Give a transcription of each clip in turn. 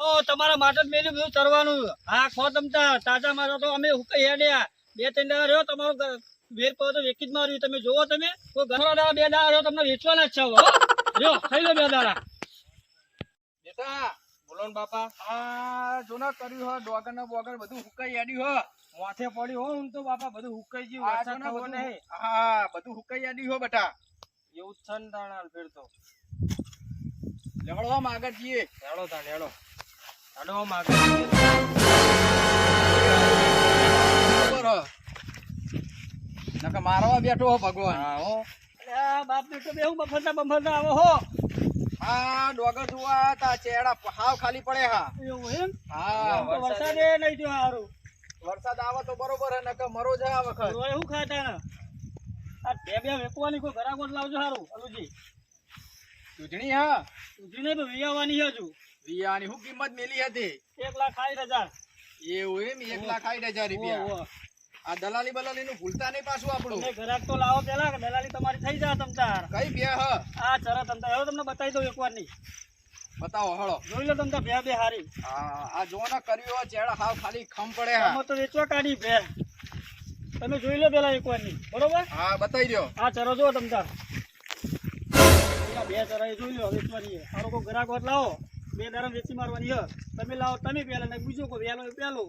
ઓ તમારા માટે જ બધું તરવાનું. હા ખો તમતા તાજા મારા તો અમે હુકાઈ હેડ્યા. બે ત્રણ દાડા રહ્યો તમારો વેર પાવ તો વેકી જ માર્યું. તમે જોવો તમે. કોઈ ઘણો દાડા બે દાડા રહ્યો તમને વેચવાના જ છો રહ્યો ખાઈ લો બે દાડા. બેટા બોલો ને બાપા. આ જો ના કર્યું હો ડોગર ને બોગર બધું હુકાઈ આડ્યું હો. માથે પડ્યું હો હું તો બાપા બધું હુકાઈ ગયું. આ જો વરસાદ ના થવો બધું નહીં. હા બધું હુકાઈ આડ્યું હો બેટા. એવું જ છે ને તાણ ફેર તો. લેવડો આમ જઈએ હેડો તાણ હેડો હેડો આમ આગળ બરોબર મારવા બેઠો હો ભગવાન. હા હો. અરે આ બાપ બેટો બેહું બફરતા બફરતા આવો હો. આ ડોગર જોવા તા ચેડા હાવ ખાલી પડે હા. એવું એમ? હા વરસાદ. એ નહીં જો હારું. વરસાદ આવે તો બરોબર હે નકર મરો જાય આ વખત. રોય હું ખાતા ને? આ બે બે વેકવાની કોઈ ઘરાકોટ લાવજો હારું અલુજી. ચૂંટણી હા. ઊંધી તો પણ વિયાવાની હજુ. વિયાની શું કિંમત મેલી હતી? એક લાખ સાઠ હજાર. એવું એમ? એક લાખ સાઠ હજાર રૂપિયા. આ દલાલી બલાલી નું ભૂલતા નહીં પાછું આપણું. ઘરાક તો લાવો પેલા દલાલી તમારી થઈ જાય તમ કઈ બે હ? આ ચરા તમ હવે તમને બતાવી દઉં એકવાર નહીં. બતાવો હળો. જોઈ લો તમ બે બે હારી. આ આ જો ના કર્યું હોય ચેડા હાવ ખાલી ખમ પડે હા. તો વેચવા કાઢી બે તમે જોઈ લો પેલા એકવારની બરોબર? હા બતાવી દો આ ચરો જો તમતાર. બે ચરા જોઈ લો વેચવાની સારો કોઈ ઘરાક લાવો. બે દાડા વેચી મારવાની છે તમે લાવો તમે પેલા ને બીજો કોઈ વેલો એ પેલો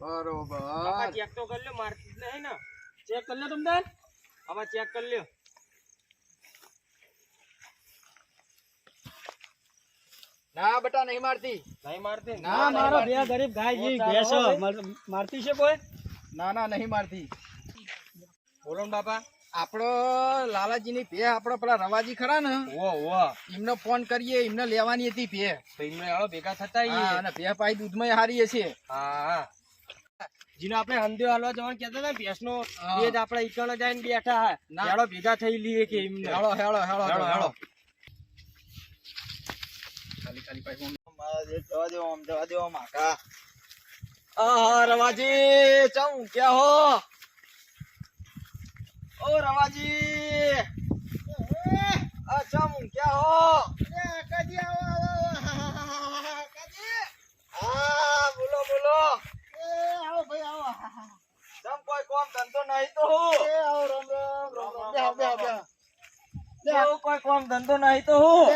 બરોબર ચેક તો કરી લ્યો મારતી જ નહીં ને. ચેક કરી લ્યો તમ તાર હવે ચેક કરી લ્યો. ના બેટા નહીં મારતી. નહીં મારતી? ના, ના નહીં મારો બે મારતી. ગરીબ ગાય જેવી ભેંસ છે. માર- મારતી છે કોઈ? ના ના નહીં મારતી. બોલો ને બાપા. આપણો લાલાજીની પે આપણો પેલા રવાજી ખરા ને? ઓ ઓ એમને ફોન કરીએ એમને લેવાની હતી પે તો એમને હાલો ભેગા થતા અને પે પાઈ દૂધમાં હારીએ છીએ. હા હા. જીનો આપણે હંધ્યો હાલવા જવાનું કહેતા ને ભેંસનો એ જ આપણે ઈકણ જઈને બેઠા હા. ના. ભેગા થઈ લઈએ કે એમને. હેળો હેળો હેળો હેળો, હેળો. ખાલી ખાલી પાઈ મારા જે જવા દો આમ જવા દો આમ આકા. રવાજી ચમ ક્યાં હો? ઓ રવાજી! આ ચમ ક્યાં હો? કાજી આવો કાજી. હા બોલો બોલો. એ આવો ભાઈ આવો. ચમ કોઈ કોમ ધંધો નહીં તો હું? એ આવો રામ રામ રામ રામ. બેહો બેહો એવું કોઈ કોમ ધંધો નહીં તો હું?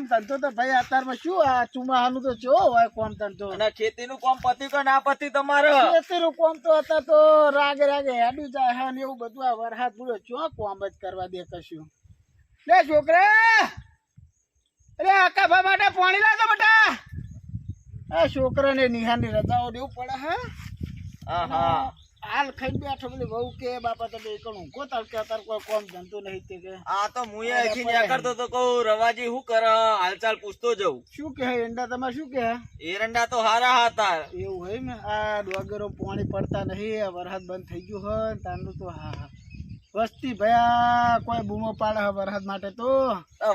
કોમ ધંધો તો ભાઈ અત્યારમાં શું આ ચુમાહાનું તો જો હોય કોમ ધંધો. અને ખેતીનું કોમ પત્યું કે ના પત્યું તમારે? ખેતીનું કોમ તો અત્યારે તો રાગે રાગે હેડું જાય હે ને એવું બધું આ વરસાદ પૂરો ચો કોમ જ કરવા દે કશું. લે છોકરા! અરે આકાભા માટે પાણી લાવજો બેટા. આ છોકરાને નિહાની રજાઓ દેવું પડે હે. હા હા. હાલ ખાઈ બેઠો પેલી વહુ કે બાપા તમે એકણ ઊંઘો? તાર કે તાર કોઈ કોમ ધંધો નહીં તે કે. આ તો હું ન્યા કરતો તો કહું રવાજી શું કર હાલચાલ પૂછતો જઉં. શું કહે? એંડા તમે શું કહે? એરંડા તો હારા હતા. એવું હોય ને? આ ડોગરો પાણી પડતા નહીં આ વરસાદ બંધ થઈ ગયું હોય તાનું તો હા હા. વસ્તી ભયા કોઈ બૂમો પાડે હે વરસાદ માટે તો?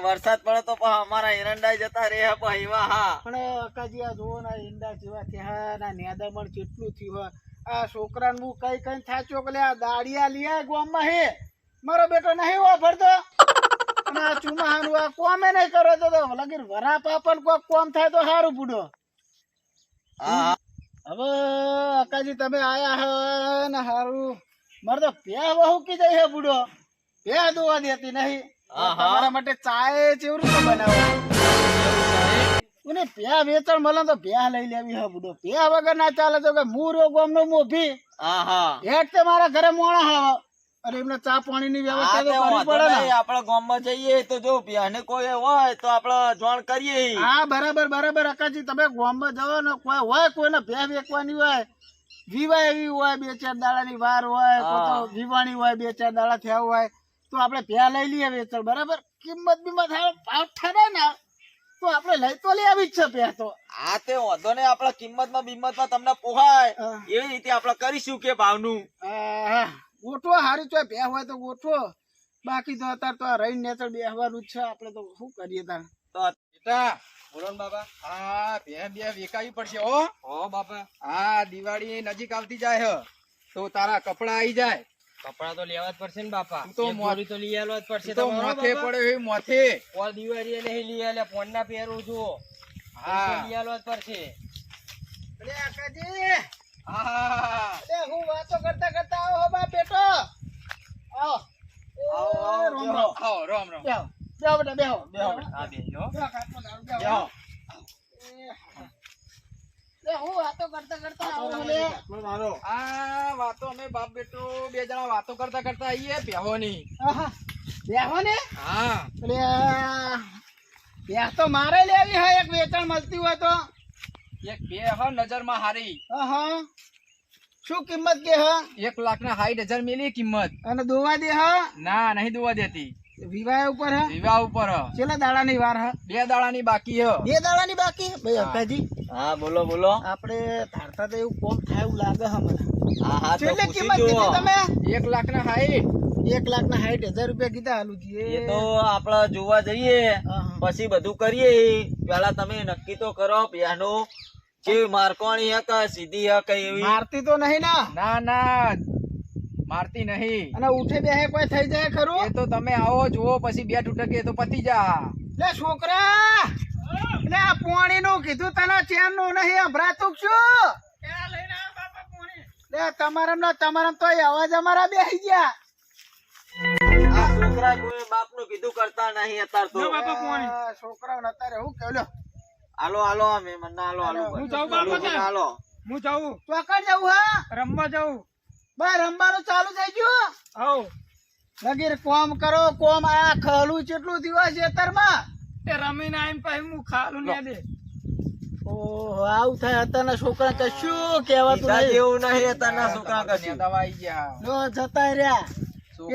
વરસાદ પડે તો પણ અમારા એરંડા જતા રે પણ એવા હા. પણ અકાજી આ જુઓ ના ઈંડા જેવા થયા ના નેદામણ કેટલું થયું હોય આ છોકરાને હું કઈ કઈ થાચો કે આ દાડિયા લીયા ગામમાં હે. મારો બેટો નહીં વાપરતો અને આ ચુમાહાનું આ કોમે નહીં કરો તો લગીર વરા પાપન કોક કોમ થાય તો સારું પૂડો હવે અકાજી તમે આયા હે ને હારું. મારે તો પ્યા વહુ કી જાય હે બુડો પ્યા દોવા દેતી નહીં. તમારા માટે ચાય ચેવી રીતે બનાવો? અને પ્યા વેચાણ મળે તો પ્યા લઈ લેવી હા બુડો પ્યા વગર ના ચાલે તો કે મૂરો ગોમનો મોભી હા હા હેઠ તે મારા ઘરે મોણા હે. અરે એમને ચા પાણીની વ્યવસ્થા તો કરવી પડે ને. આપડે ગામમાં જઈએ તો જો અને કોઈ હોય તો આપણે જોણ કરીએ. હા બરાબર બરાબર અકાજી તમે ગામમાં જાઓ ને કોઈ હોય કોઈને ભે વેકવાની હોય વિવાહ એવી હોય બે ચાર દાડાની વાર હોય કોઈ વિવાણી હોય બે ચાર દાડા થયા હોય તો આપણે ભે લઈ લઈએ વેચાણ બરાબર? કિંમત બીમત હારો ભાવ ઠરે ને. તો આપણે લઈ તો લઈ આવી જ છે પ્યા તો. આ તે વાંધો ને આપણા કિંમતમાં બિંમતમાં બિંમતમાં તમને પોહાય. એવી રીતે આપણે કરીશું કે ભાવનું? ગોઠવો હારી તો બે હોય તો ગોઠવો. બાકી તો અત્યારે તો આ રહીને નેચર બેહવાનું જ છે આપણે તો શું કરીએ તાર તો બેટા બોલોન બાબા. હા બે બે વેકાવી પડશે હો. હો બાપા. હા દિવાળી નજીક આવતી જાય હ. તો તારા કપડા આવી જાય. કપડા તો લેવા જ પડશે ને બાપા. તું તો મોરી તો લઈ આવવા જ પડશે. તું માથે પડે એ માથે. ઓલ દિવાળી નહીં લઈ આલે ફોન ના પહેરું છું. હા. લઈ આલવા જ પડશે. અરે આકાજી. હા. અરે હું વાતો કરતા કરતા આવો હો બા બેટો. આવો. આવો રોમ રોમ. આવો રામ રામ. બેહો. બેહો બેટા બેહો. બેહો હા બેહો, બેહો. બેહો. એ, એ, હું વાતો કરતા કરતા આવો આ વાતો અમે બાપ બેટો બે જણા વાતો કરતા કરતા આવીએ પહેવાની આહા. હા. એટલે આ, તો મારે લેવી હોય એક વેચાણ મળતી હોય તો. એક બે હ નજરમાં હારી. હા શું કિંમત કે હ? એક લાખ ના સાઠ હજાર મેલી કિંમત. અને દોવા દે હ? ના નહીં દોવા દેતી. વિવાહ ઉપર હ? વિવાહ ઉપર હ. છેલ્લા દાડાની વાર હ? બે દાડાની બાકી હ. બે દાડાની બાકી? ભાઈ અંકાજી. હા બોલો બોલો. આપણે ધારતા તો એવું કોમ થાય એવું લાગે હ મને. હા હા તો કિંમત કીધી તમે? એક લાખ ના સાઠ એક લાખ ના સાઠ હજાર રૂપિયા કીધા હાલુજી એ તો આપડે જોવા જઈએ. પછી બધું કરીએ. પેલા તમે નક્કી તો કરો પ્યાનું જે મારકોણી હક સીધી હક એવી. મારતી તો નહીં ના? ના ના. મારતી નહીં. અને ઉઠે બેહે કોઈ થઈ જાય ખરું? એ તો તમે આવો જુઓ પછી બે તૂટકે તો પતી જા. લે છોકરા! લે આ પોણી નું કીધું તને ચેનનું નહીં અભરાતું છું લે તમારા ના તમારા તો અવાજ અમારા બેસી ગયા. આ છોકરા કોઈ બાપનું કીધું કરતા નહીં અત્યાર તો. આ છોકરાઓ અત્યારે હું લ્યો હાલો હાલો આ મહેમાન હાલો હાલો. હું જાઉં બાપા. હાલો. હું જાઉં. ચોકડ જવું હા? રમવા જાઉં. બા રમવાનું ચાલુ થઈ ગયું? આવ. લગીર કોમ કરો કોમ આ ખલું કેટલું દિવસ ખેતરમાં. એ રમીને આવીને પછી હું ખાલું ને દે. ઓહો આવું થાય અત્યારના છોકરા કશું કહેવાતું નહીં જેવું નહીં અત્યારના છોકરા કશું દવા ગયા લો જતા રહ્યા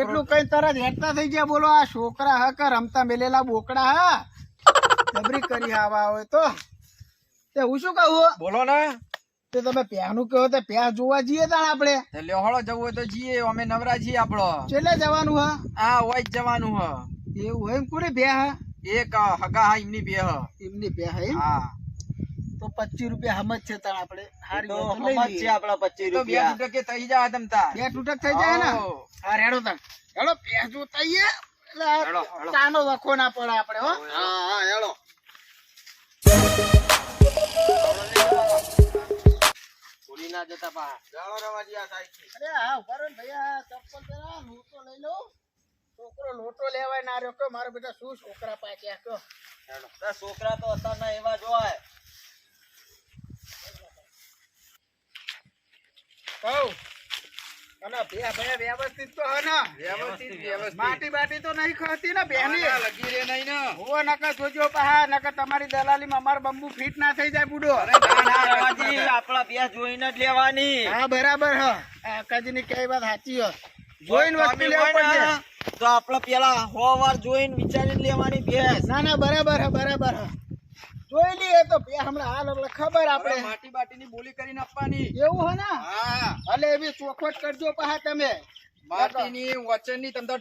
એટલું કઈ તરત હેઠતા થઈ ગયા બોલો આ છોકરા હા કે રમતા મેલેલા બોકડા હા? જબરી કરી આવા હોય તો. તે હું શું કહું? બોલો ને. તે તમે પ્યાનું કહો તો પ્યા જોવા જઈએ તાણ આપણે. તે લ્યો હળો જવું હોય તો જઈએ અમે નવરા છીએ આપડો છેલ્લે જવાનું હા. આ હોય જ જવાનું હ. એવું હોય એમ કોને બે હા? એક અ, હગા હા એમની બે હ. એમની બે હા એમ? હા. તો પચીસ રૂપિયા હમજ છે તાણ આપણે. હારી તો વાત લઈ હમજ લઈએ. છે આપડા પચીસ તો બે રૂપિયા. તૂટકે થઈ જાય તમ તાર બે તૂટક થઈ જાય ને? આવો. હા રેડો તાણ. હેલો પ્યા જોતા આઈએ. એટલે આ હેડો, હેડો. તાનો વખો ના પડે આપણે હો હા હા હેલો ના જતા પા ચાલો રવાજી આ સાઈડ અરે હા ઊભા ભૈયા ચપ્પલ પહેરા લોટો લઈ લો. છોકરો લોટો લેવાય ના રહ્યો. કે મારો બેટા શું છોકરા પાક્યા કહો. છોકરા તો અત્યારના એવા જોવાય. કહું. વ્યવસ્થિત તો હે ને. વ્યવસ્થિત વ્યવસ્થિત. માટી બાટી તો નહીં ખાતી ને બેની ના, લગી રે નહીં ને. હોવો નકર જોજો પા નકર તમારી દલાલીમાં અમાર બંબુ ફિટ ના થઈ જાય બુડો. ના, ના, આપણા પ્યાસ જોઈને જ લેવાની. હા બરાબર હ. કાકાજી ની કઈ વાત સાચી હ. જોઈને વસ્તુ તમે પડશે. તો આપડે પેલા હો વાર જોઈન વિચારી લેવાની બેસ ના ના બરાબર હ બરાબર હ. જોઈ લઈએ તો બે હમણાં હાલ એટલે ખબર આપડે આપણે. માટી બાટીની બોલી કરીને આપવાની. એવું હે ને? હા. ભલે એવી ચોખવટ કરજો પા તમે. માટીની વચનની તમ તાર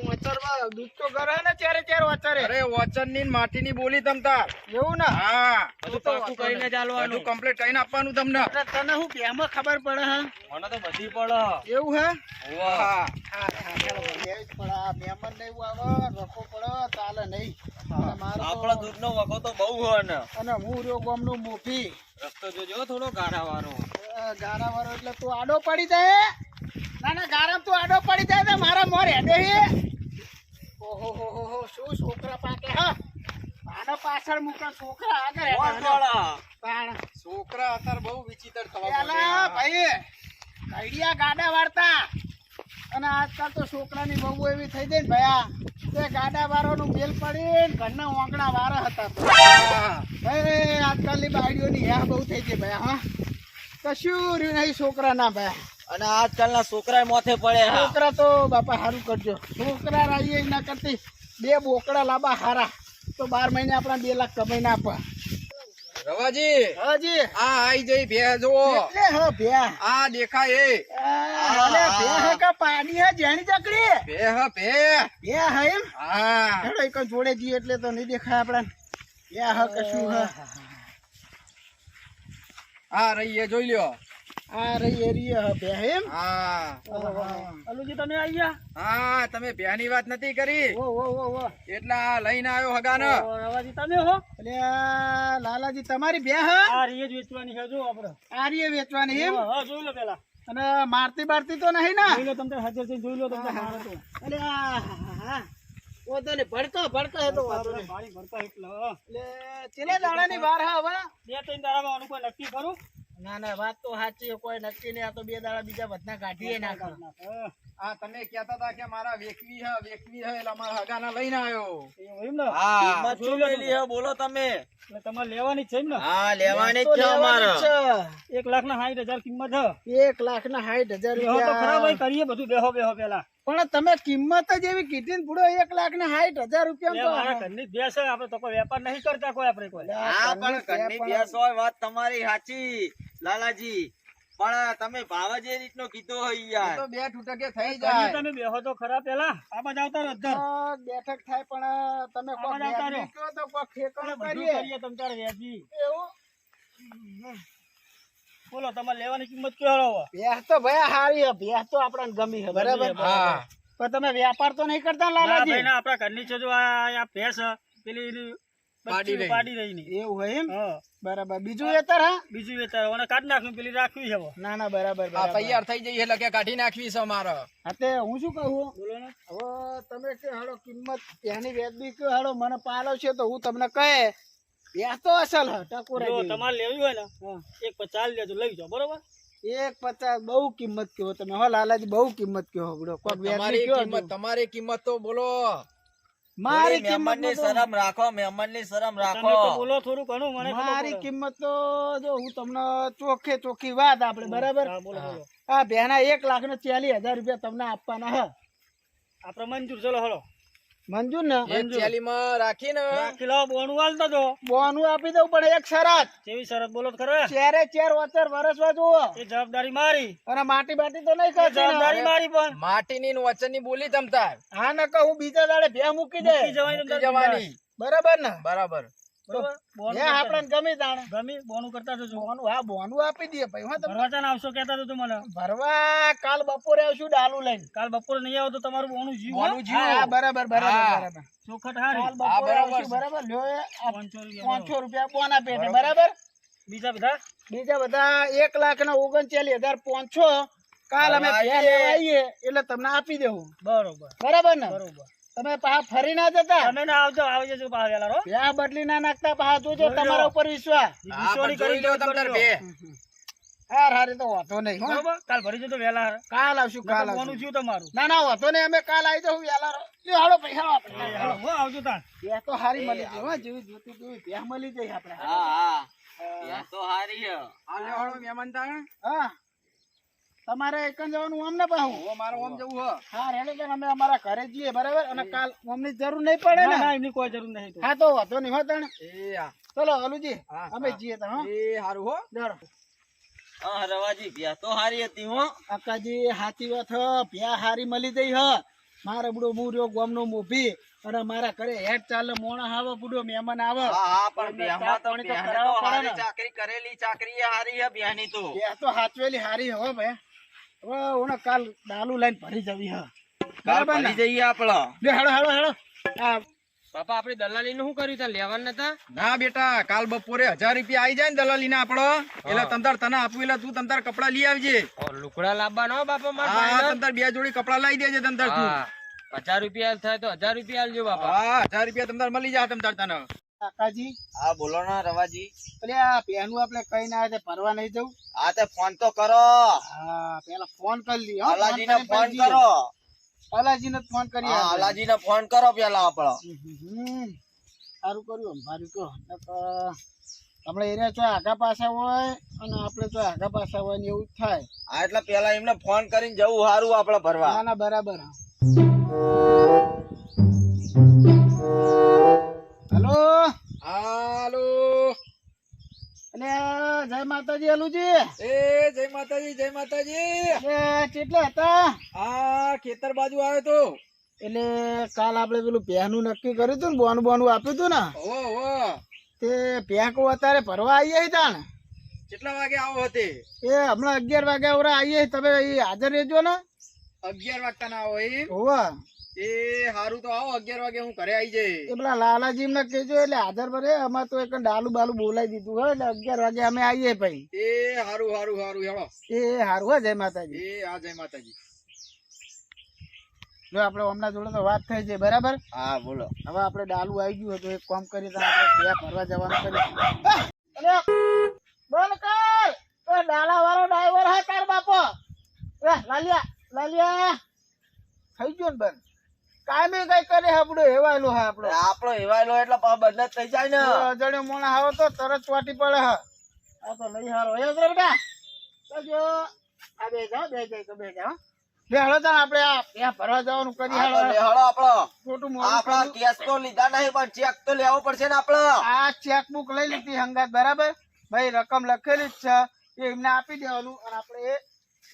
ઉંચરમાં દૂધ તો ઘરે ને ચારે ચાર વચરે. અરે વચનની ને માટીની બોલી તમ તાર. એવું ને? હા. બધું પાકું કરીને બધું કમ્પ્લીટ કરીને આપવાનું તમને. તને હું બેમાં ખબર પડે હા? મને તો બધી પડે. એવું હે? હા. હા હા ચાલો લેવી પડે. મહેમાન ને એવું આવે રખો પડે ચાલે નહીં. આપણા તો- દૂધનો વખો તો બહુ હોય ને. અને હું રહ્યો ગામનું મોફી રસ્તો જોજો થોડો ગાડા વાળો ગારા વાળો એટલે તું આડો પડી જાય. ના ના ગારામ તું આડો પડી જાય તો મારા મોર હેડે હે. ઓહો હો હો હો શું છોકરા પાકે હા? આનો પાછળ મૂકે છોકરા આગળ હેડે, હેડે. છોકરા અત્યારે બહુ વિચિત્ર થવા માંડ્યા. ભાઈ ઘડિયા ગાડા વાળતા. અને આજકાલ તો છોકરાની બહુ એવી થઈ જાય ને ભયા તે ગાડા વાળાનું બેલ પડીને ઘરના ઓંગણા વાળા હતા. ભાઈ આજકાલની બાયડીઓની યા બહુ થઈ ગઈ ભયા હા. કશું રહ્યું નહીં છોકરા ના ભયા. અને આજકાલના છોકરા મોથે પડે છોકરા તો બાપા સારું કરજો. છોકરા રાઈએ ના કરતી. બે બોકડા લાંબા હારા. તો બાર મહિને આપણા બે લાખ કમાઈ ના આપવા રવાજી હાજી આ આઈ જઈ ભે જુઓ. એટલે હ ભ્યા આ દેખાય એ. આ, અલે હે કે પાડી હે જેણી ચકડી ભે હ ભે ભ્યા હે એમ? હા. હેડો એક જોડે જઈએ એટલે તો નહીં દેખાય આપણા હ કશું હ? આ રહી જોઈ લ્યો. આ રહી એરિયા બે એમ? હા. અલુજી તમે આવી હા તમે બેની વાત નથી કરી. ઓ ઓ ઓ ઓ એટલા લઈને આવ્યો હગાન. ઓ, તમે હો? એટલે લાલાજી તમારી બે હા? આ રીએ જ વેચવાની છે જો આપણે. આર્ય વેચવાની એમ? હા જોઈ લો પેલા. અને મારતી બારતી તો નહીં ને? જોઈ લો તમે હાજર છે જોઈ લો તમને મારે તો. અરે આ હા ઓ તો ને ભડકો ભડકો હે તો વાંધો આપણે નહીં. એટલે. એટલે ચેલા દાડાની વાર હા હવે? બે ત્રણ દાડામાં આનું કોઈ નક્કી કરું ના ના વાત તો સાચી કોઈ નક્કી નહીં આ તો બે દાડા બીજા બધા કાઢીએ નાખો. આ તમે કહેતા હતા કે મારા વેકવી હે વેકવી હે એટલે અમારા હગાના લઈને આવ્યો. એમ ને? હા. કિંમત શું હે બોલો તમે. એટલે તમારે લેવાની છે ને? હા લેવાની છે અમારે. જ લાખ ના સાઠ કિંમત છે. છે. લાખ ના સાઠ હજાર તો ખરા ભાઈ કરીએ બધું બેહો બેહો પેલા પણ તમે કિંમત જ એવી કીધી ને પૂરો એક લાખ ના સાઠ હજાર રૂપિયા મારા ઘરની ભેંસ છે આપણે તો કોઈ વેપાર નહીં કરતા કોઈ આપણે કોઈ. હા પણ ઘરની ભેંસ હોય વાત તમારી સાચી. લાલાજી પણ તમે ભાવ જ એ રીતનો કીધો હોય યાર. તો બે ઠૂટકે થઈ જાય. તમે બેહો તો ખરા પેલા. આ બાજુ આવતા રહો બેઠક થાય પણ તમે કોક આમાં આવતા તો કો ઠેકાણું કરીએ. કરીએ તમ તાર વેજી એવું? બોલો તમારે લેવાની કિંમત કે હળો ભેંસ તો ભયા હારી હે ભેંસ તો આપણને ગમી છે બરાબર? હા પણ તમે વ્યાપાર તો નહીં કરતા લાલાજી. ના આપણા ઘરની છે જો આ આ ભેંસ પેલી પાડી રહી. પાડી રહી ની. એવું હોય એમ? બરાબર. બીજું વેતર હા? બીજું વેચાર અને કાઢી નાખ્યું પેલી રાખવી છે ના ના બરાબર આ તૈયાર થઈ જઈ એટલે કે કાઢી નાખવી છે અમારે. હા હું શું કહું? બોલો ને. હવે તમે કે હાડો કિંમત ત્યાંની વ્યાજબી કે હાડો મને પાલો છે તો હું તમને કહે. વ્યાજ તો અસલ હ ટકોરા જો તમારે લેવી હોય ને એક પચાસ લેજો લઈ જાઓ બરોબર? એક પચાસ બહુ કિંમત કહો તમે. હો લાલાજી બહુ કિંમત કહો. બડો કોક તમારી કિંમત તમારી કિંમત તો બોલો. મારી કિંમતની શરમ રાખો મહેમાનની શરમ રાખો. બોલો થોડું ઘણું મને મારી કિંમત તો જો હું તમને ચોખ્ખે ચોખ્ખી વાત આપણે બરાબર? હા બોલો બોલો. આ બેના એક લાખ ને ચાલીસ હજાર રૂપિયા તમને આપવાના હા. આપણે મંજૂર ચલો હલો. મંજૂર ને રાખીને. બોનું હાલતા જો બોનું આપી દઉં પણ એક શરત. કેવી શરત બોલો ખરો ખરા ચારે ચાર વચર વરસવા જુઓ. એ જવાબદારી મારી. અને માટી બાટી તો નહીં એ જવાબદારી મારી પણ. માટી ની વચનની બોલી જમતા હા નકા હું બીજા દાડે ભે મૂકી દે. જવાની. બરાબર ને? બરાબર. બરોબર? બીજા બધા? બીજા બધા એક લાખ ના ઓગણચાલીસ હજાર પાંચસો. કાલ અમે આવીએ એટલે તમને આપી દેવું. બરોબર. બરાબર ને? બરોબર. તમે પાછા ફરી ના જતા? તમે ના આવજો આવી જજો પાછા વેલા રો ભ્યા બદલી ના નાખતા? પાછા જોજો તમારા ઉપર વિશ્વાસ. જોઈ કરી લો દો તમતાર બે. હાર હારે તો વાતો નહીં હો. કાલ ભરી જજો વેલા કાલ આવશું કાલ આવશું. કોનું છું તમારું. ના ના વાતો નહીં અમે કાલ આવી જાઉં વેલા રો- લ્યો, હાલો પૈસા આપણે હાલો, હો આવજો તાણ. બે તો હારી મળી જાય હો જેવી જોતી તેવી બે મળી જઈ આપણે. હા હા. બે તો હારી હે. આ લ્યો હળો મહેમાન તાણ. હા. તમારે એકન જવાનું ને ઓમ જવું હ. હા રેડો તો અમે અમારા ઘરે જઈએ બરાબર? અને કાલ જરૂર નહીં પડે ને? ના એમની કોઈ જરૂર નહીં હા તો વાંધો નહીં હો તણ. ચલો હલુજી અમે જઈએ તો હો. એ હારું હો. ચાલો હા રવાજી ભેંસ તો હારી હતી હો. અક્કાજી હાચી વાત હ. ભ્યા હારી મળી જઈ હ. મારે બુડો હું રહ્યો ગામનો મોભી અને મારા ઘરે હેડ ચાલે મોણા આવે બુડો મહેમાન આવે. હા પણ તો તો હારી ચાકરી કરેલી ચાકરી હારી હે તો હાચવેલી હારી હો ભાઈ. હવે ઓને કાલ ડાલુ લઈને ભરી જવી હા. કાલ ભરી જઈએ આપડે બે હેડો હેડો હેડો બાપા આપણે દલાલી નું શું કર્યું તા લેવાના નતા? ના બેટા કાલ બપોરે હજાર રૂપિયા આવી જાય ને દલાલી ના આપડો એટલે તમતાર તને આપું એટલે તું તમતાર કપડા લઈ આવજે. લુકડા લાવવા લાવવાના બાપા મારા હા ભાઈના. બે જોડી કપડા લાવી દેજે તમતાર તું. હજાર રૂપિયા થાય તો હજાર રૂપિયા આવજો બાપા. હા હજાર રૂપિયા તમતાર મળી જાય તમતાર તને. કાકાજી? હા બોલો ના રવાજી. એટલે આ ભેનું આપણે કઈ ના આવે ફરવા નહીં જવું? હા તે ફોન તો કરો. હા પેલા ફોન કરી લી અલાજી ને ફોન કરો અલાજીને ને ફોન કરી અલાજી ને ફોન કરો પેલા આપણો સારું કર્યું સારું કહો. આપણે એરિયા ચો આગા પાછા હોય અને આપણે ચો આગા પાછા હોય ને એવું જ થાય. હા એટલે પેલા એમને ફોન કરીને જવું સારું આપણે ભરવા ના ના બરાબર હલો? હાલો. અને જય માતાજી અલુજી. એ જય માતાજી જય માતાજી. કેટલા હતા? આ ખેતર બાજુ આવ્યો તો. એટલે કાલ આપણે પેલું પહેનું નક્કી કર્યું હતું ને બોનું બોનું આપ્યું હતું ને? ઓ ઓ તે પહે કો અત્યારે ભરવા આવીએ હતા ને. કેટલા વાગે આવો હતે? એ હમણાં અગિયાર વાગ્યા આવરા આવીએ તમે હાજર રહેજો ને. અગિયાર વાગતા ના આવો એ હોવા. એ હારું તો આવો અગિયાર વાગે હું ઘરે આવી જઈ એ પેલા લાલાજી ને કહેજો એટલે હાજર ભરે અમારે તો એક ડાલુ બાલુ બોલાવી દીધું હોય એટલે અગિયાર વાગે અમે આવીએ ભાઈ. એ હારું હારું હારું હેડો એ હારું હા જય માતાજી. એ આ જય માતાજી. જો આપણે હમણાં જોડે તો વાત થઈ છે બરાબર? હા બોલો. હવે આપણે ડાલુ આવી ગયું હતું એક કામ કરીએ તો આપણે ત્યાં ફરવા જવાનું કરી બોલ બંધ કર! તો ડાલા વાળો ડ્રાઈવર હા તાર બાપો. એ લાલિયા લાલિયા થઈ ગયો ને બંધ? કાયમી કઈ કરે આપડો હેવાયલો હા આપડો આપડો હેવાયલો એટલે બંધ થઈ જાય ને. અજાણ્યો મોણા આવો તો તરત ચોટી પડે હા. આ તો નહીં હારો. એ ઉતરો બેટા. જો આ બે જાઓ બે જાય તો બે જાઓ. બે હળો આપણે આ. ત્યાં ભરવા જવાનું કરી હાલો. લેહડો આપણો. ખોટું મોડું આપણા કેસ તો લીધા નહીં પણ ચેક તો લેવો પડશે ને આપણો. આ ચેક બુક લઈ લીધી હંગાત બરાબર? ભાઈ રકમ લખેલી જ છે. એ એમને આપી દેવાનું અને આપણે એ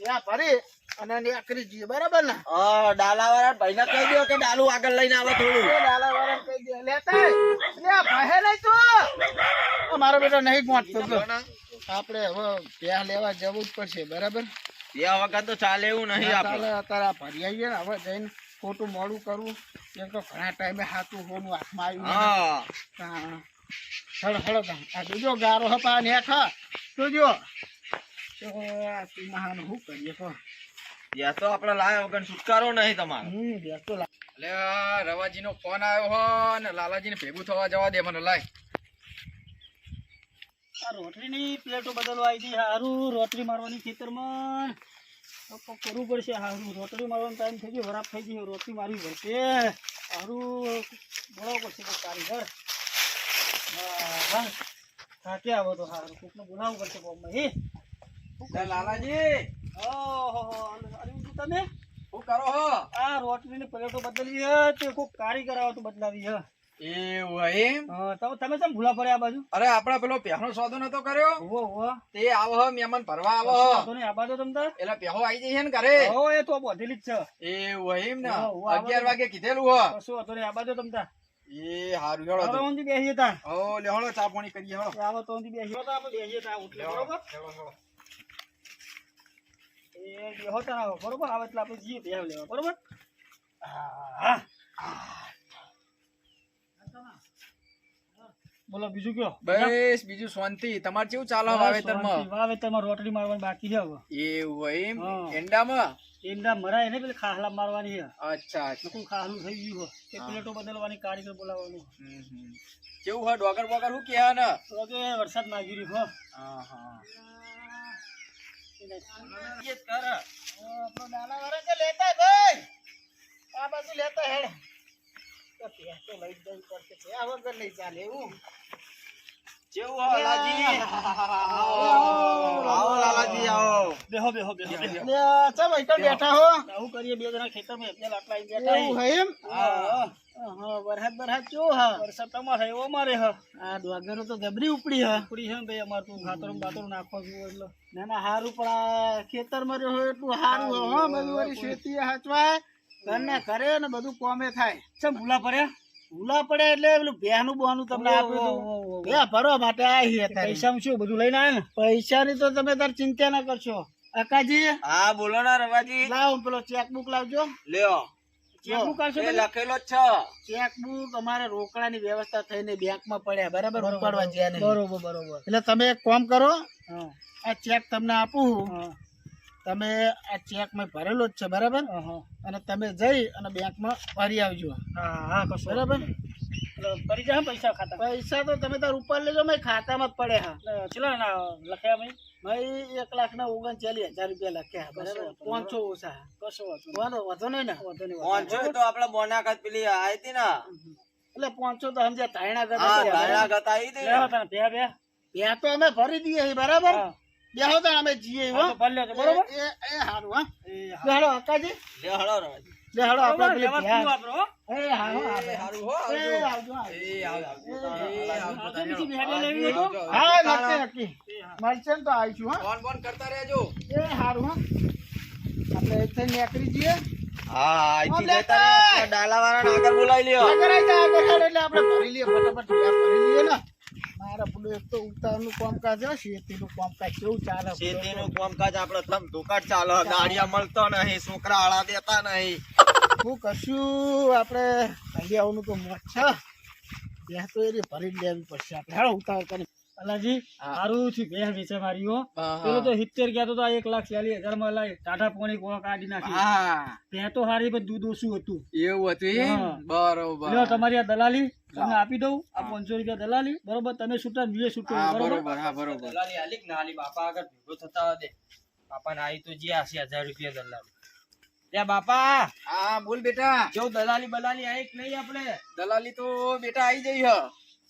ત્યાં ભરી અને નીકળી જઈએ બરાબર ને? હા ડાલા વાળા ભાઈ ને કહી દો કે ડાલુ આગળ લઈને આવે થોડું. ડાલાવાળા ડાલા કહી દે લેતા લે આ લઈ તું. મારો બેટો નહીં જો. આપણે હવે ત્યાં લેવા જવું જ પડશે બરાબર? ત્યાં વખત તો ચાલે એવું નહીં આપણે. અત્યારે ભરી આવીએ ને હવે જઈને ખોટું મોડું કરવું કેમ તો ઘણા ટાઈમે હાથું હોનું હાથમાં આવ્યું હા. હળ હળો આ જોજો ગારો હપા ને ખા જોજો. તો આ સીમાહાનું શું કરીએ કહો ત્યાં તો આપણે લાયા વગર છુટકારો નહીં તમારો. હમ ગેસ તો એટલે રવાજી નો ફોન આવ્યો હો ને લાલાજી ને ભેગું થવા જવા દે મને લાય. આ રોટલીની પ્લેટો બદલવા આવી હતી હારું રોટલી મારવાની ખેતરમાં. કરવું પડશે હારું રોટલી મારવાનો ટાઈમ થઈ ગયો ખરાબ થઈ ગયો રોટલી મારવી પડશે. હારું બોલાવવું પડશે કારીગર હા થાકે આવો તો હારું કોકને બોલાવવું પડશે કોકમાં હે? લાલાજી. તમે? શું કરો હો? આ રોટલીની પ્લેટો બદલવી હે તે કોક કારીગર આવો બદલાવી હે. એવું એમ? તો તમે કેમ ભૂલા પડ્યા આ બાજુ? અરે આપડે પેલો પહેલો સોદો નતો કર્યો? તે આવો મહેમાન ભરવા આવો હો. તો નહીં આ બાજુ એટલે પહેલો આવી જશે ને ઘરે. હો એ તો બધેલી જ છે. એવું એમ ને? હા, હું વાગે કીધેલું હો. કશું વાંધો નહીં આ બાજુ તમ એ હારું હેળો તો. હો લેહળો ચા પાણી કરીએ હેળો. આવો તો ઊંધી બેસીએ તો આપણે બેસીએ તાર ઉઠલે બરોબર? હેળો, હેળો. એ બેહો આવો બરોબર? આવે એટલે આપણે જઈએ બેહ લેવા બરોબર? બોલો બીજું કયો? બસ બીજું શાંતિ. તમારે કેવું ચાલે વાવેતરમાં? વાવેતરમાં રોટલી મારવાની બાકી છે હવે. એવું એમ? હા. એંડામાં? એંડા મરાય ને પેલી ખાહલા મારવાની છે. અચ્છા. નકરું ખાહલું થઈ ગયું છે પ્લેટો બદલવાની કારીગર બોલાવવાનું. કેવું હોય? ડોગર બોગર શું કે ને વરસાદ નાગી રહ્યો હા હા હા એ જ કર આપણો નાના વાળા કે લેતા હેડ. તો લઈ જવું પડશે. વગર નહીં ચાલે એવું. કેવું હો લાલાજી આવો લાલાજી આવો. બેહો બેહો બેહો બેહો લે, ચમ બેઠા હો. આવું કરીએ બે જણા ખેતરમાં એટલે આટલા બેઠા એવું હે. એમ? હા. હા વરસાદ બરસાદ ચો હા? વરસાદ તમારે હે, એવો મારે હ. આ ડોગરો તો ગબરી ઉપડી હા. ઉપડી હે ભાઈ અમારે તું ખાતર બાતરું નાખો એટલે. ના ના હારું પણ આ ખેતરમાં રહ્યો એટલું હારું હો બધું વળી શેતી હાચવાય. ઘરના ઘરે ને બધું કોમે થાય. ચમ ભૂલા પડ્યા? ભૂલા પડે એટલે પેલું ભેનું બોનું તમને આપ્યું ભે ભરવા માટે આવી હતા પૈસામાં શું બધું લઈને આવે ને? પૈસાની તો તમે તાર ચિંતા ના કરશો. અકાજી? હા બોલો ને રવાજી લાવ પેલો ચેકબુક લાવજો. લ્યો. ચેકબુક આવશે તમે? લખેલો છે. ચેકબુક અમારે રોકડાની વ્યવસ્થા થઈને બેંકમાં પડ્યા બરાબર? ઉપાડવા જ્યાં બરોબર બરોબર. એટલે તમે એક કામ કરો આ ચેક તમને આપું. તમે આ ચેક મેં ભરેલો જ છે બરાબર? અને તમે જઈ અને બેંકમાં ભરી આવજો. હા હા કશું બરાબર? કરી જાય પૈસા ખાતા. પૈસા તો તમે તાર ઉપર લેજો મેં ખાતામાં જ પડે હા. એટલે ચલો ના લખ્યા ભાઈ? ભાઈ એક લાખ ના ઓગણચાલીસ હજાર રૂપિયા લખ્યા બરાબર? વાંધો પાંચસો ઓછા. કશું વાંધો. વાંધો વાંધો નહીં ને? વાંધો નહીં, કોણ તો આપડે બોનાકાત પેલી આવી હતી ને? એટલે પાંચસો તો સમજ્યા તાયણા ગત આવી હતી. ને. બે બે તો અમે ભરી દઈએ બરાબર. બેહો તો અમે જીએ હો. તો બરોબર? એ એ હારું હા. બેહાડો અક્કાજી લ્યો રવાજી. બેહાડો આપણે બરોબર, લેવા ભ્યા- તું વાપરો, એ હારું. હારું હો એ આવજો. એ આવજો એ બીજી ભેગા લેવી તો. હા નક્કી. નક્કી મરચન તો આવીશું હા. ફોન ફોન કરતા રહેજો. એ હારું હા. આપણે અહીંથી નીકળી જઈએ. હા આઈથી જતા લેતા. ડાલા વાળા આગળ બોલાવી લ્યો. આગળ આગળ એટલે આપણે ભરી લઈએ ફટાફટ ભરી લઈએ ને. પેલું એક તો ઉતારનું કામકાજ છે શેતીનું કામકાજ કેવું ચાલે? શેતીનું કામકાજ આપણે ધમ ધોકાટ ચાલે દાડિયા મળતો નહીં છોકરા આળા દેતા નહીં. હું કશું આપણે હલિયાઓનું તો મોત છે. બે તો એ ભરી લેવી પડશે. આપણે ઉતાવળ કરી અલાજી. સારું થયું બે વેચે મારી પેલો તો સિત્તેર ગયા તો એક લાખ ચાલીસ હજારમાં લાય ટાટા પોણી કોણ કાઢી નાખી. હા. ત્યાં તો હારી પણ દૂધ ઓછું હતું. એવું હતું બરોબર. લ્યો તમારી આ દલાલી તમને આપી દઉં. આ પાંચસો રૂપિયા દલાલી બરોબર? તમે છૂટા બીજે છૂટો બરોબર? બરોબર હા બરોબર. દલાલી આલી ના આલી બાપા આગળ ભેગો થતા દે બાપા ને આવી તો જે આશી હજાર રૂપિયા દલાલી. ત્યાં બાપા. હા બોલ બેટા. જો દલાલી બલાલી આવી કે નહીં આપણે? દલાલી તો બેટા આઈ જઈ હ.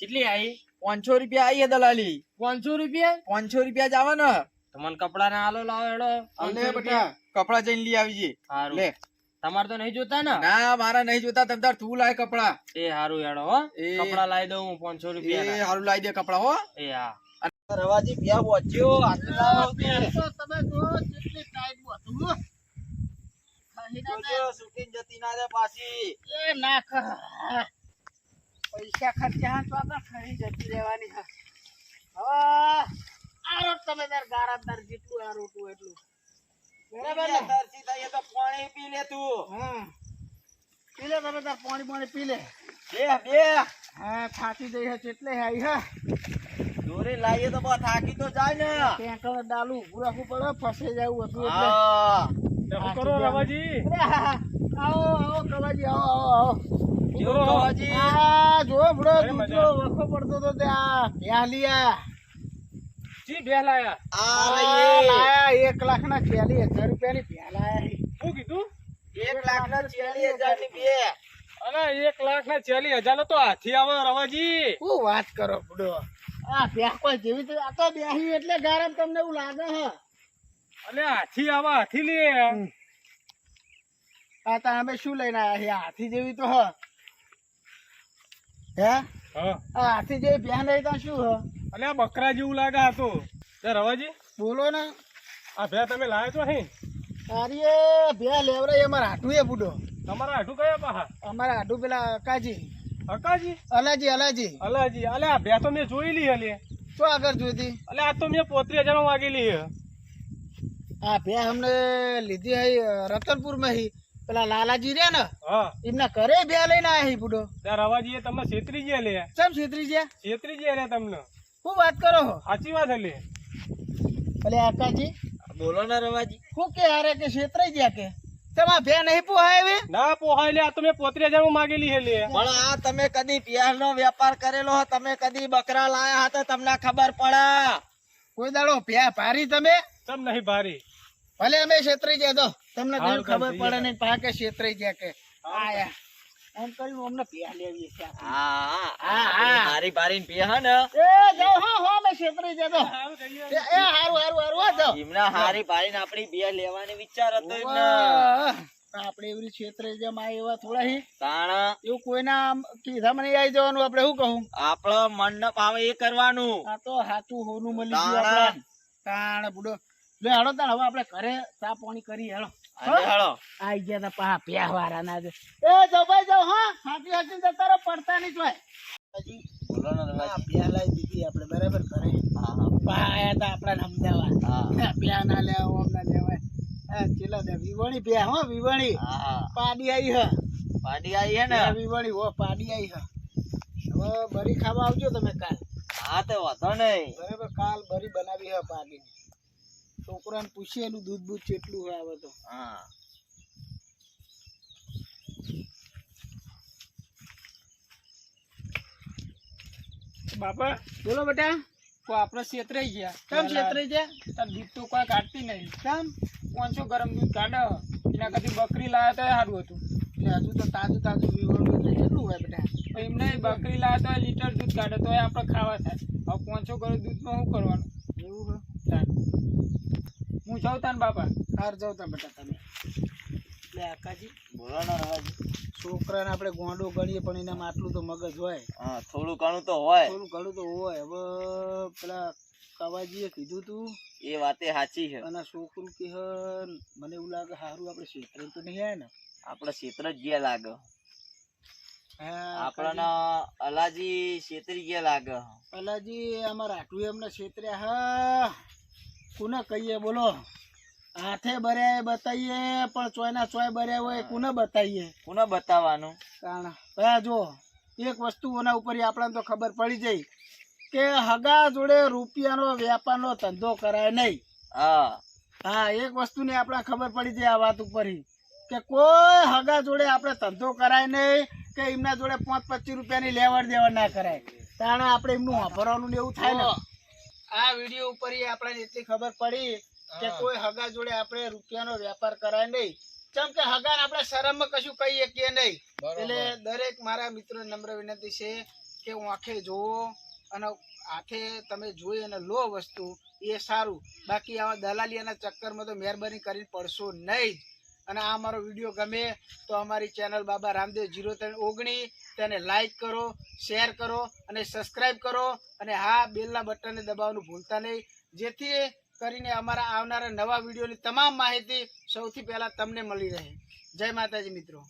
કેટલી આવી પાંચસો રૂપિયા આઈ દલાલી. પાંચસો રૂપિયા? પાંચસો રૂપિયા જ આવે ને તમને કપડા ના આલો લાવો એડો બેટા કપડા જઈને લઈ આવજે. હારું. લે. તમારે તો નહીં જોતા ને? ના મારા નહીં જોતા. તમ તાર તું લાય કપડા. એ હારું એડો હો. કપડા લાવી દઉં હું પાંચસો એ રૂપિયા હારું લાવી દે કપડા હો. એ હા. રવાજી બે વચ્યો આટલા તો તમે જો કેટલી ટાઈટ હતું જોજો, સુકીને જતી ના રે પાછી. એ ના કર. પૈસા ખર્ચા તો આપણે ખરી જતી રહેવાની હા. હવે આ રોટ તમે તાર ગારાદાર જેટલું આ રોટું એટલું. બરાબર ને? તરસી થાય તો પાણી પી લે તું. હા. પી લે તમે તાર પાણી પાણી પી લે. બે બે. હા થાકી જઈ હે એટલે આવી હા. દોરી લાવીએ તો બસ થાકી તો જાય ને. કણ ડાલું ઊભું રાખવું પડે ફસે જવું હતું એટલે. હા. કરો રવાજી? હા, હા. આવો આવો કવાજી આવો આવો આવો. જો વખો પડતો તો ત્યાં આ લાયા લાખ ના ચાલીસ હજાર રૂપિયા ની પ્યાલા શું કીધું? એક લાખ ના ચાલીસની બે. અરે એક લાખ ના ચાલીસ હજાર નો તો હાથી આવે રવાજી. શું વાત કરો બુડો આ પ્યા જેવી તો આ તો બેહી એટલે ગરમ તમને એવું લાગે હ. અલે હાથી આવે હાથી લે આ તા અમે શું લઈને આયા હાથી જેવી તો હ. હે? હા. આ હાથી જેવી પ્યા નહીં તો શું હ? અલે બકરા જેવું લાગે આ તો. તે રવાજી. બોલો ને. આ ભે તમે લાવ્યો હે તારી એ ભ્યા લેવરાય અમારા હાટું એ બુડો. તમારા હાટું કયા પાહા? અમારા હાટું પેલા અકાજી. અકાજી? અલાજી અલાજી. અલાજી. અલે આ ભે તો મેં જોયેલી હલે. તો આગળ જોઈતી? અલે આ તો મેં પોત્રી હજારમાં માગેલી હે. આ ભ્યા અમને લીધી હઈ રતનપુરમાં હી. પેલા લાલાજી રે ને એમના ઘરે બે લઈને આયા હી બુડો. ત્યાં રવાજી તમને છેતરી ગયા લે. ચમ છેતરી ગયા છેતરી ગયા લે તમને. શું વાત કરો સાચી વાત લે. ભલે આકાજી બોલો ને રવાજી. શું કે હારે કે છેતરાઈ ગયા કે? તમા ભ્યા નહીં પોહાય હવે? ના પોહાય લે તમે પોત્રી હજાર માગેલી હે લે. પણ આ તમે કદી પિયાર નો વેપાર કરેલો હો? તમે કદી બકરા લાયા હતા તમને ખબર પડે. કોઈ દાડો પ્યા ભારી તમે? તમ નહીં ભારી. ભલે અમે છેત્રી ગયા તો. તમને કયું ખબર પડે નહીં પાકે કે. છેતરાઈ ગયા કે આયા એમ કર્યું અમને ભ્યા લેવી છે હા હા, હા હા. હારી પારી ને પીએ ને. એ જાઓ હો હો અમે છેતરાઈ ગયા એ એ હારું હારું હારું હો એમના હારી પારી ને આપડી બે લેવાની વિચાર હતો એમને. આપણે એવી છેતરે જમા એવા થોડા હી. તાણ. એવું કોઈના કીધા મને આવી જવાનું આપણે શું કહું? આપડો મંડપ આવે એ કરવાનું. આ તો હાચું હોનું મળી ગયું તાણ. આપણે. બુડો. લે તાણ હવે આપણે ઘરે ચા પાણી કરી હાલો. આઈ ગયા પા પ્યા વાળા ના દે એ જાઓ ભાઈ હા હાથી હાથી જતા રહો પડતા નહીં જોય. હજી બોલો ને પ્યા લાવી દીધી આપણે બરાબર ઘરે. હા હા. પા આયા તા આપણા અમદાવાદ. પ્યા ના લેવા ઓમ ના લેવાય ચેલા દે વિવણી પ્યા હો વિવણી હા હા. પાડી આવી હ. પાડી આવી હે ને? વિવણી હો પાડી આવી હ. હવે બરી ખાવા આવજો તમે કાલ. હા તો વાંધો નહીં. બરાબર કાલ બરી બનાવી હ પાડી છોકરાને પૂછીએ એનું દૂધ બૂધ કેટલું હોય આવે તો. હા. બાપા બોલો બેટા. તો આપણે છેતરાઈ ગયા. કેમ છેતરાઈ ગયા? તાર દૂધ તો કોઈ કાઢતી નહીં. કેમ? પાંચસો ગરમ દૂધ કાઢો. એના કરતી બકરી લાવ્યા તો સારું હતું. એટલે હજુ તો તાજું તાજું વિવરણ કેટલું હોય બેટા? એમને બકરી લાવે તો લીટર દૂધ કાઢે તો આપણે ખાવા થાય. હવે પાંચસો ગરમ દૂધમાં શું કરવાનું. જાઉં બાપા. હાર જવતા બેટા તમે એટલે આકાજી. બોલાના ને છોકરાને આપણે ગોંડો ગણીએ પણ એનામાં આટલું તો મગજ હોય. હા થોડું ઘણું તો હોય. થોડું ઘણું તો હોય. હવે પેલા કવાજીએ કીધું તું. એ વાતે સાચી છે. અને છોકરું કે મને એવું લાગે સારું આપણે ક્ષેત્ર તો નહીં આવે ને? આપણે ક્ષેત્ર જ ગયા લાગે. હા, આપણને અલાજી છેતરી ગયા લાગે. અલાજી અમારા આટલું એમને છેતર્યા હા કોને કહીએ બોલો. હાથે બર્યા બતાવીએ પણ ચોયના ચોય બર્યા હોય કોને બતાવીએ કોને બતાવવાનું? કારણ ભાઈ જો એક વસ્તુ ઓના ઉપર આપણને તો ખબર પડી જાય કે હગા જોડે રૂપિયાનો વેપારનો ધંધો કરાય નહીં. હા. હા એક વસ્તુની આપણે ખબર પડી જાય આ વાત ઉપર કે કોઈ હગા જોડે આપણે ધંધો કરાય નહીં કે એમના જોડે પાંચ પચીસ રૂપિયાની લેવડ દેવડ ના કરાય. તાણે આપણે એમનું વાપરવાનું ને એવું થાય ને. આ વીડિયો ઉપર આપણે એટલી ખબર પડી કે કોઈ હગા જોડે આપણે રૂપિયાનો વેપાર કરાય નહીં. ચમ કે હગાને આપણે શરમમાં કશું કહીએ કે નહીં. એટલે દરેક મારા મિત્રો નમ્ર વિનંતી છે કે હું આંખે જોવો અને હાથે તમે જોઈ અને લો વસ્તુ. એ સારું. બાકી આવા દલાલીના ચક્કરમાં તો મહેરબાની કરીને પડશો નહીં. જ અને આ અમારો વીડિયો ગમે તો અમારી ચેનલ બાબા રામદેવ જીરો ત્રણ ઓગણીસ તેને લાઈક કરો શેર કરો અને સબસ્ક્રાઈબ કરો અને હા બેલના બટનને દબાવવાનું ભૂલતા નહીં. જેથી કરીને અમારા આવનારા નવા વિડીયોની તમામ માહિતી સૌથી પહેલાં તમને મળી રહે. જય માતાજી મિત્રો.